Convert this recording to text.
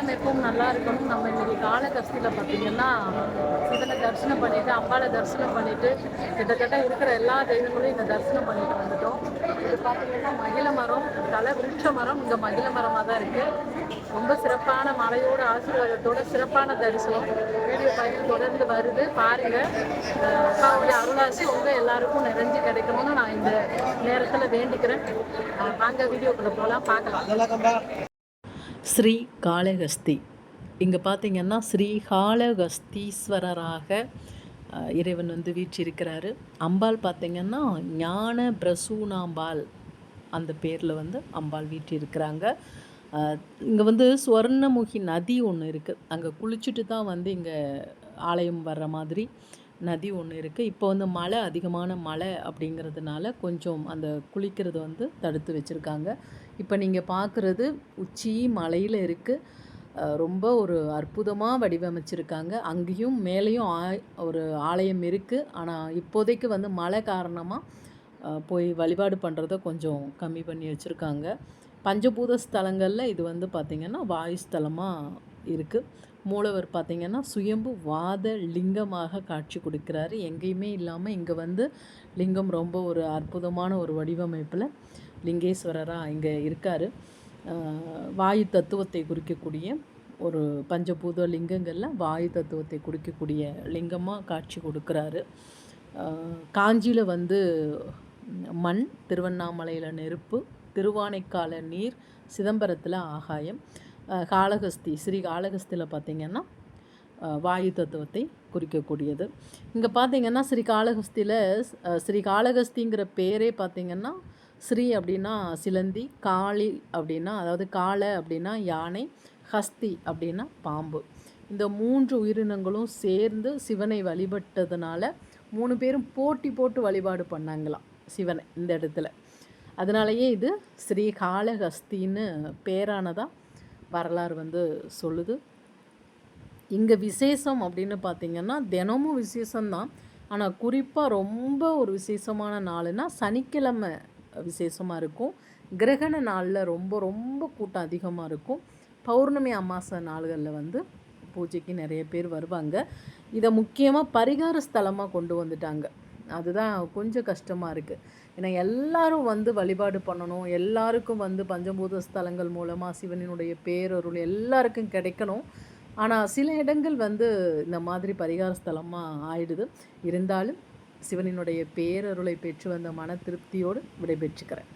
எல்லாருக்கும் எல்லாரும் எப்பவும் நல்லா இருக்கணும். நம்ம இன்னைக்கு காலகஸ்தியில் பார்த்தீங்கன்னா சிவனை தரிசனம் பண்ணிட்டு அம்பாவை தரிசனம் பண்ணிட்டு கிட்டத்தட்ட இருக்கிற எல்லா தெய்வங்களையும் இங்கே தரிசனம் பண்ணிட்டு வந்துட்டோம். இது பார்த்தீங்கன்னா மகிழ மரம் தலை விருட்ச மரம் இங்கே மகிழ மரமாக தான் இருக்கு. ரொம்ப சிறப்பான மலையோட ஆசீர்வாதத்தோட சிறப்பான தரிசனம். வீடியோ பார்த்து தொடர்ந்து வருது. பாருங்க. அப்பாவுடைய அருளாசி உங்க எல்லாருக்கும் நிறைஞ்சு கிடைக்கணும்னு நான் இந்த நேரத்தில் வேண்டிக்கிறேன். வாங்க வீடியோக்குள்ள போகலாம் பார்க்கலாம். ஸ்ரீ காளகஸ்தி இங்கே பார்த்தீங்கன்னா ஸ்ரீ காளகஸ்தீஸ்வரராக இறைவன் வந்து வீற்றிருக்கிறாரு. அம்பாள் பார்த்தீங்கன்னா ஞான பிரசூனாம்பாள் அந்த பேரில் வந்து அம்பாள் வீற்றிருக்கிறாங்க. இங்கே வந்து சுவர்ணமுகி நதி ஒன்று இருக்குது அங்கே குளிச்சுட்டு தான் வந்து இங்கே ஆலயம் வர்ற மாதிரி. நதி ஒன்று இருக்குது இப்போ வந்து மழை அதிகமான மழை அப்படிங்கிறதுனால கொஞ்சம் அந்த குளிக்கிறது வந்து தடுத்து வச்சுருக்காங்க. இப்போ நீங்கள் பார்க்குறது உச்சி மலையில் இருக்குது ரொம்ப ஒரு அற்புதமாக வடிவமைச்சிருக்காங்க. அங்கேயும் மேலேயும் ஆ- ஒரு ஆலயம் இருக்குது ஆனால் இப்போதைக்கு வந்து மழை காரணமாக போய் வழிபாடு பண்ணுறத கொஞ்சம் கம்மி பண்ணி வச்சுருக்காங்க. பஞ்சபூத ஸ்தலங்களில் இது வந்து பார்த்திங்கன்னா வாயு ஸ்தலமாக இருக்குது மூலவர் பார்த்திங்கன்னா சுயம்பு வாத லிங்கமாக காட்சி கொடுக்குறாரு. எங்கேயுமே இல்லாமல் இங்கே வந்து லிங்கம் ரொம்ப ஒரு அற்புதமான ஒரு வடிவமைப்பில் லிங்கேஸ்வரராக இங்கே இருக்கார். வாயு தத்துவத்தை குறிக்கக்கூடிய ஒரு பஞ்சபூத லிங்கங்களில் வாயு தத்துவத்தை குறிக்கக்கூடிய லிங்கமாக காட்சி கொடுக்குறாரு. காஞ்சியில் வந்து மண் திருவண்ணாமலையில் நெருப்பு திருவானைக்கால நீர் சிதம்பரத்தில் ஆகாயம். காளகஸ்தி ஸ்ரீ காளகஸ்தியில் பார்த்திங்கன்னா வாயு தத்துவத்தை குறிக்கக்கூடியது. இங்கே பார்த்திங்கன்னா ஸ்ரீ காளஹஸ்தியில் ஸ்ரீ காளஹஸ்திங்கிற பேரே பார்த்திங்கன்னா ஸ்ரீ அப்படின்னா சிலந்தி காளி அப்படின்னா அதாவது காளை அப்படின்னா யானை ஹஸ்தி அப்படின்னா பாம்பு. இந்த மூன்று உயிரினங்களும் சேர்ந்து சிவனை வழிபட்டதுனால மூணு பேரும் போட்டி போட்டு வழிபாடு பண்ணாங்களாம் சிவனை இந்த இடத்துல. அதனாலேயே இது ஸ்ரீ காளஹஸ்தின்னு பேரானதாக வரலாறு வந்து சொல்லுது. இங்கே விசேஷம் அப்படின்னு பார்த்தீங்கன்னா தினமும் விசேஷம்தான். ஆனால் குறிப்பாக ரொம்ப ஒரு விசேஷமான நாளுன்னா சனிக்கிழமை விசேஷமாக இருக்கும். கிரகண நாளில் ரொம்ப ரொம்ப கூட்டம் அதிகமாக இருக்கும். பௌர்ணமி அமாவாசை நாள்களில் வந்து பூஜைக்கு நிறைய பேர் வருவாங்க. இதை முக்கியமாக பரிகார ஸ்தலமாக கொண்டு வந்துட்டாங்க. அதுதான் கொஞ்சம் கஷ்டமாக இருக்குது ஏன்னா எல்லாரும் வந்து வழிபாடு பண்ணணும். எல்லாருக்கும் வந்து பஞ்சபூத ஸ்தலங்கள் மூலமாக சிவனினுடைய பேரருள் எல்லாருக்கும் கிடைக்கணும். ஆனால் சில இடங்கள் வந்து இந்த மாதிரி பரிகார ஸ்தலமாக ஆயிடுது. இருந்தாலும் சிவனினுடைய பேரருளை பெற்று வந்த மன திருப்தியோடு விடைபெற்றுக்கிறேன்.